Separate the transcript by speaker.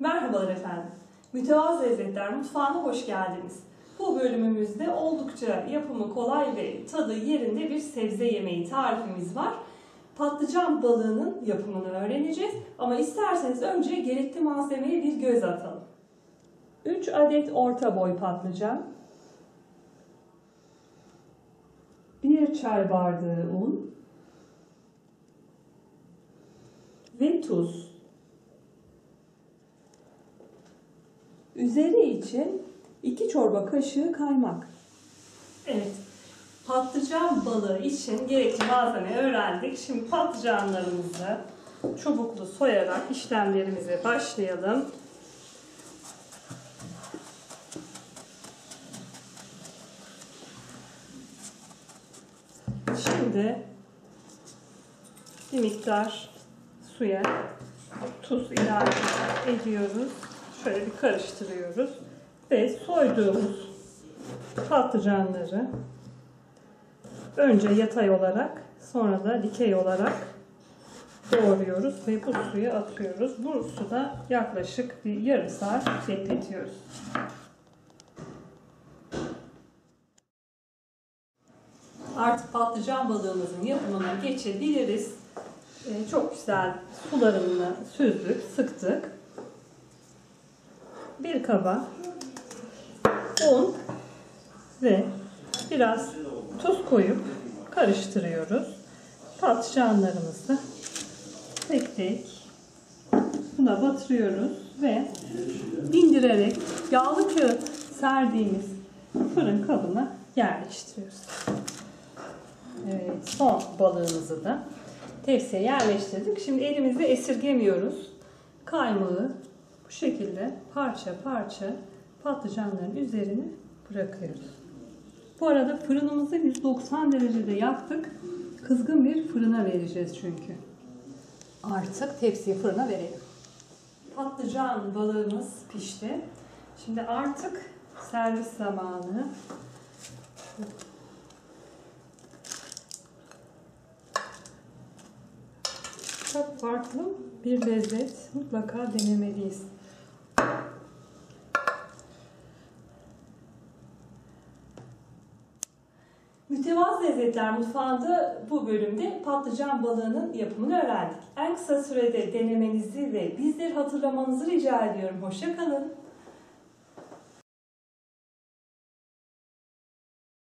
Speaker 1: Merhabalar efendim. Mütevazı Lezzetler Mutfağı'na hoş geldiniz. Bu bölümümüzde oldukça yapımı kolay ve tadı yerinde bir sebze yemeği tarifimiz var. Patlıcan balığının yapımını öğreneceğiz ama isterseniz önce gerekli malzemeye bir göz atalım. 3 adet orta boy patlıcan, 1 çay bardağı un ve tuz. Üzeri için 2 çorba kaşığı kaymak. Evet, patlıcan balığı için gerekli malzemeyi öğrendik. Şimdi patlıcanlarımızı çubuklu soyarak işlemlerimize başlayalım. Şimdi bir miktar suya tuz ilave ediyoruz. Şöyle bir karıştırıyoruz. Ve soyduğumuz patlıcanları önce yatay olarak sonra da dikey olarak doğruyoruz ve bu suya atıyoruz. Bu suda yaklaşık bir yarım saat bekletiyoruz. Artık patlıcan balığımızın yapımına geçebiliriz. Ee, çok güzel sularını süzdük, sıktık. Bir kaba un ve biraz tuz koyup karıştırıyoruz. Patlıcanlarımızı tek tek buna batırıyoruz ve indirerek yağlı kağıt serdiğimiz fırın kabına yerleştiriyoruz. Evet, son balığımızı da tepsiye yerleştirdik. Şimdi elimizde esirgemiyoruz. Kaymağı bu şekilde parça parça patlıcanların üzerine bırakıyoruz. Bu arada fırınımızı 190 derecede yaktık. Kızgın bir fırına vereceğiz çünkü. Artık tepsiye fırına verelim. Patlıcan balığımız pişti. Şimdi artık servis zamanı. Çok farklı bir lezzet mutlaka denemeliyiz. Mütevazı Lezzetler Mutfağı'nda bu bölümde patlıcan balığının yapımını öğrendik. En kısa sürede denemenizi ve bizleri hatırlamanızı rica ediyorum. Hoşça kalın.